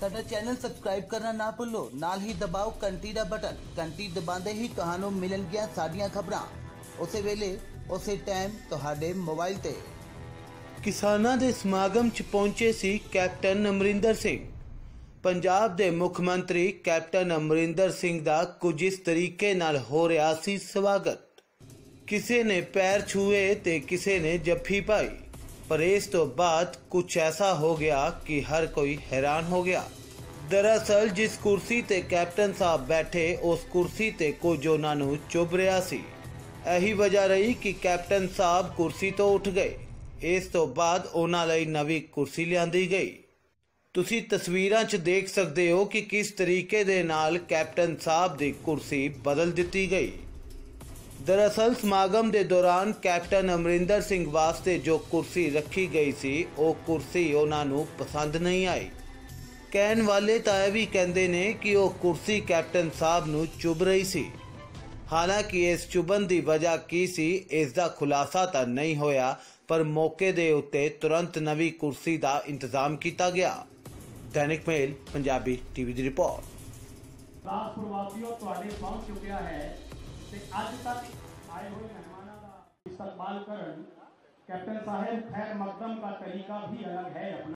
ਸਾਡਾ channel subscribe ਕਰਨਾ ਨਾ ਭੁੱਲੋ। ਨਾਲ ਹੀ ਦਬਾਓ ਘੰਟੀ ਦਾ ਬਟਨ। ਘੰਟੀ ਦਬਾਉਂਦੇ ਹੀ ਤੁਹਾਨੂੰ ਮਿਲਣਗੀਆਂ ਸਾਡੀਆਂ ਖਬਰਾਂ। ਉਸੇ ਵੇਲੇ, ਉਸੇ ਟਾਈਮ ਤੁਹਾਡੇ ਮੋਬਾਈਲ ਤੇ। ਕਿਸਾਨਾਂ ਦੇ ਸਮਾਗਮ 'ਚ ਪਹੁੰਚੇ ਸੀ ਕੈਪਟਨ ਅਮਰਿੰਦਰ ਸਿੰਘ। ਪੰਜਾਬ ਦੇ ਮੁੱਖ ਮੰਤਰੀ ਕੈਪਟਨ ਅਮਰਿੰਦਰ ਸਿੰਘ ਦਾ ਕੁਝ ਇਸ ਤਰੀਕੇ ਨਾਲ ਹੋ ਰਿਹਾ ਸੀ ਸਵਾਗਤ। ਕਿਸੇ ਨੇ ਪੈਰ ਛੂਏ ਤੇ ਕਿਸੇ ਨੇ ਜੱਫੀ ਪਾਈ। ਪਰ ਇਸ ਤੋਂ ਬਾਅਦ ਕੁਝ ਐਸਾ ਹੋ ਗਿਆ ਕਿ ਹਰ ਕੋਈ ਹੈਰਾਨ ਹੋ ਗਿਆ। ਦਰਅਸਲ, ਜਿਸ ਕੁਰਸੀ ਤੇ ਕੈਪਟਨ ਸਾਹਿਬ ਬੈਠੇ, ਉਸ ਕੁਰਸੀ ਤੇ ਕੁਝ ਉਹਨਾਂ ਨੂੰ ਚੁੱਭ ਰਿਹਾ ਸੀ। ਇਹੀ ਵਜ੍ਹਾ ਰਹੀ ਕਿ ਕੈਪਟਨ ਸਾਹਿਬ ਕੁਰਸੀ ਤੋਂ ਉੱਠ ਗਏ। ਇਸ ਤੋਂ ਬਾਅਦ ਉਹਨਾਂ ਲਈ ਨਵੀਂ ਕੁਰਸੀ ਲਿਆਂਦੀ ਗਈ। ਤੁਸੀਂ ਤਸਵੀਰਾਂ 'ਚ ਦੇਖ ਸਕਦੇ ਹੋ ਕਿ ਕਿਸ ਤਰੀਕੇ ਦੇ ਨਾਲ ਕੈਪਟਨ ਸਾਹਿਬ ਦੀ ਕੁਰਸੀ ਬਦਲ ਦਿੱਤੀ ਗਈ। ਦਰਅਸਲ ਸਮਾਗਮ ਦੇ ਦੌਰਾਨ ਕੈਪਟਨ ਅਮਰਿੰਦਰ ਸਿੰਘ ਵਾਸਤੇ ਜੋ ਕੁਰਸੀ ਰੱਖੀ ਗਈ ਸੀ, ਉਹ ਕੁਰਸੀ ਉਹਨਾਂ ਨੂੰ ਪਸੰਦ ਨਹੀਂ ਆਈ। ਕਹਿਣ ਵਾਲੇ ਤਾਂ ਇਹ ਵੀ ਕਹਿੰਦੇ ਨੇ ਕਿ ਉਹ ਕੁਰਸੀ ਕੈਪਟਨ ਸਾਹਿਬ ਨੂੰ ਚੁਭ ਰਹੀ ਸੀ। ਹਾਲਾਂਕਿ ਇਸ ਚੁਭਨ ਦੀ ਵਜ੍ਹਾ ਕੀ ਸੀ, ਇਸ ਦਾ ਖੁਲਾਸਾ ਤਾਂ ਨਹੀਂ ਹੋਇਆ, ਪਰ ਮੌਕੇ ਦੇ ਉੱਤੇ ਤੁਰੰਤ ਨਵੀਂ ਕੁਰਸੀ ਦਾ ਇੰਤਜ਼ਾਮ ਕੀਤਾ ਗਿਆ। ਦੈਨਿਕ ਮੇਲ, ਪੰਜਾਬੀ ਟੀਵੀ ਦੀ ਰਿਪੋਰਟ। ਦਾਸ ਪ੍ਰਵਾਸੀਓ, ਤੁਹਾਡੇ ਪਹੁੰਚ ਚੁੱਕਿਆ ਹੈ। ਤੇ ਅੱਜ ਤੱਕ ਆਏ ਹੋਏ ਮਹਿਮਾਨਾਂ ਦਾ ਇਸਤਕਬਾਲ ਕਰਨ कैप्टन साहब खैर मकदम का तरीका भी अलग है अपना